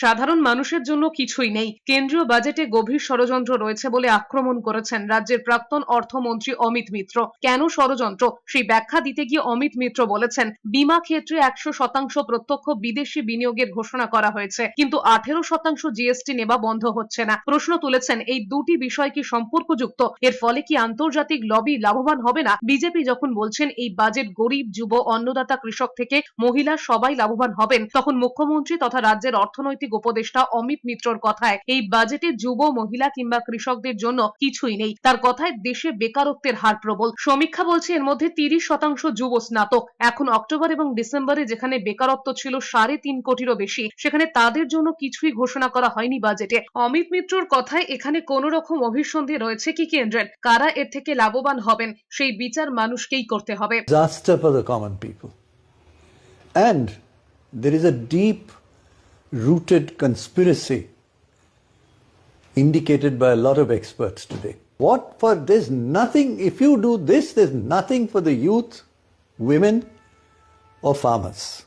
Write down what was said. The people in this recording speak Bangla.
সাধারণ মানুষের জন্য কিছুই নেই। কেন্দ্রীয় বাজেটে গভীর ষড়যন্ত্র রয়েছে বলে আক্রমণ করেছেন রাজ্যের প্রাক্তন অর্থমন্ত্রী অমিত মিত্র। কেন ষড়যন্ত্র? সেই ব্যাখ্যা দিতে গিয়ে অমিত মিত্র বলেছেন, বিমা ক্ষেত্রে একশো শতাংশ প্রত্যক্ষ বিদেশি বিনিয়োগের ঘোষণা করা হয়েছে, কিন্তু আঠেরো শতাংশ জিএসটি নেওয়া বন্ধ হচ্ছে না। প্রশ্ন তুলেছেন, এই দুটি বিষয় কি সম্পর্কযুক্ত? এর ফলে কি আন্তর্জাতিক লবি লাভবান হবে না? বিজেপি যখন বলছেন, এই বাজেট গরিব, যুব, অন্নদাতা, কৃষক থেকে মহিলা সবাই লাভবান হবেন, তখন মুখ্যমন্ত্রী তথা রাজ্যের অর্থনৈতিক উপদেষ্টা অমিত মিত্রর কথায়, এই বাজেটে যুব, মহিলা কিংবা কৃষকদের জন্য কিছুই নেই। তার কথায় দেশে বেকারত্বের হার প্রবল। সমীক্ষা বলছে এর মধ্যে তিরিশ শতাংশ যুব স্নাতক। এখন অক্টোবর এবং ডিসেম্বরে যেখানে বেকারত্ব ছিল সাড়ে তিন কোটিরও বেশি, সেখানে তাদের জন্য কিছুই ঘোষণা করা হয়নি বাজেটে। অমিত মিত্রর কথায় এখানে কোন রকম অভিসন্ধি রয়েছে কি কেন্দ্রের কারা এর থেকে লাভবান হবেন? সেই বিচার মানুষকেই করতে হবে। Disaster for the common people. And there is a deep rooted conspiracy indicated by a lot of experts today. What for there's nothing, if you do this, there's nothing for the youth, women, or farmers.